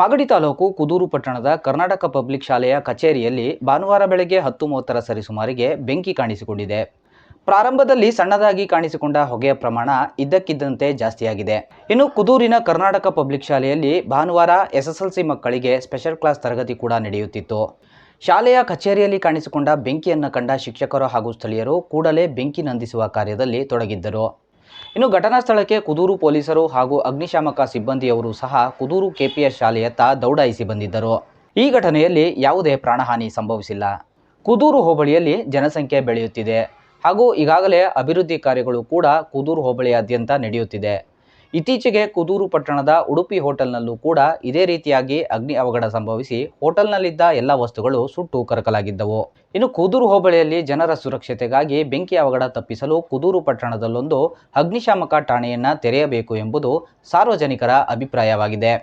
ಮಾಗಡಿ ತಾಲೂಕು ಕುದೂರು ಪಟ್ಟಣದ ಕರ್ನಾಟಕ ಪಬ್ಲಿಕ್ ಶಾಲೆಯ ಕಚೇರಿಯಲ್ಲಿ ಭಾನುವಾರ ಬೆಳಗ್ಗೆ ಹತ್ತು ಮೂವತ್ತರ ಸರಿಸುಮಾರಿಗೆ ಬೆಂಕಿ ಕಾಣಿಸಿಕೊಂಡಿದೆ. ಪ್ರಾರಂಭದಲ್ಲಿ ಸಣ್ಣದಾಗಿ ಕಾಣಿಸಿಕೊಂಡ ಹೊಗೆಯ ಪ್ರಮಾಣ ಇದ್ದಕ್ಕಿದ್ದಂತೆ ಜಾಸ್ತಿಯಾಗಿದೆ. ಇನ್ನು ಕುದೂರಿನ ಕರ್ನಾಟಕ ಪಬ್ಲಿಕ್ ಶಾಲೆಯಲ್ಲಿ ಭಾನುವಾರ ಎಸ್ಎಸ್ಎಲ್ಸಿ ಮಕ್ಕಳಿಗೆ ಸ್ಪೆಷಲ್ ಕ್ಲಾಸ್ ತರಗತಿ ಕೂಡ ನಡೆಯುತ್ತಿತ್ತು. ಶಾಲೆಯ ಕಚೇರಿಯಲ್ಲಿ ಕಾಣಿಸಿಕೊಂಡ ಬೆಂಕಿಯನ್ನು ಕಂಡ ಶಿಕ್ಷಕರು ಹಾಗೂ ಸ್ಥಳೀಯರು ಕೂಡಲೇ ಬೆಂಕಿ ನಂದಿಸುವ ಕಾರ್ಯದಲ್ಲಿ ತೊಡಗಿದ್ದರು. ಇನ್ನು ಘಟನಾ ಸ್ಥಳಕ್ಕೆ ಕುದೂರು ಪೊಲೀಸರು ಹಾಗೂ ಅಗ್ನಿಶಾಮಕ ಸಿಬ್ಬಂದಿಯವರು ಸಹ ಕುದೂರು ಕೆಪಿಎಸ್ ಶಾಲೆಯತ್ತ ದೌಡಾಯಿಸಿ ಬಂದಿದ್ದರು. ಈ ಘಟನೆಯಲ್ಲಿ ಯಾವುದೇ ಪ್ರಾಣಹಾನಿ ಸಂಭವಿಸಿಲ್ಲ. ಕುದೂರು ಹೋಬಳಿಯಲ್ಲಿ ಜನಸಂಖ್ಯೆ ಬೆಳೆಯುತ್ತಿದೆ ಹಾಗೂ ಈಗಾಗಲೇ ಅಭಿವೃದ್ಧಿ ಕಾರ್ಯಗಳು ಕೂಡ ಕುದೂರು ಹೋಬಳಿಯಾದ್ಯಂತ ನಡೆಯುತ್ತಿದೆ. ಇತ್ತೀಚೆಗೆ ಕುದೂರು ಪಟ್ಟಣದ ಉಡುಪಿ ಹೋಟೆಲ್ನಲ್ಲೂ ಕೂಡ ಇದೇ ರೀತಿಯಾಗಿ ಅಗ್ನಿ ಅವಘಡ ಸಂಭವಿಸಿ ಹೋಟೆಲ್ನಲ್ಲಿದ್ದ ಎಲ್ಲ ವಸ್ತುಗಳು ಸುಟ್ಟು ಕರಕಲಾಗಿದ್ದವು. ಇನ್ನು ಕುದೂರು ಹೋಬಳಿಯಲ್ಲಿ ಜನರ ಸುರಕ್ಷತೆಗಾಗಿ ಬೆಂಕಿ ಅವಘಡ ತಪ್ಪಿಸಲು ಕುದೂರು ಪಟ್ಟಣದಲ್ಲೊಂದು ಅಗ್ನಿಶಾಮಕ ಠಾಣೆಯನ್ನ ತೆರೆಯಬೇಕು ಎಂಬುದು ಸಾರ್ವಜನಿಕರ ಅಭಿಪ್ರಾಯವಾಗಿದೆ.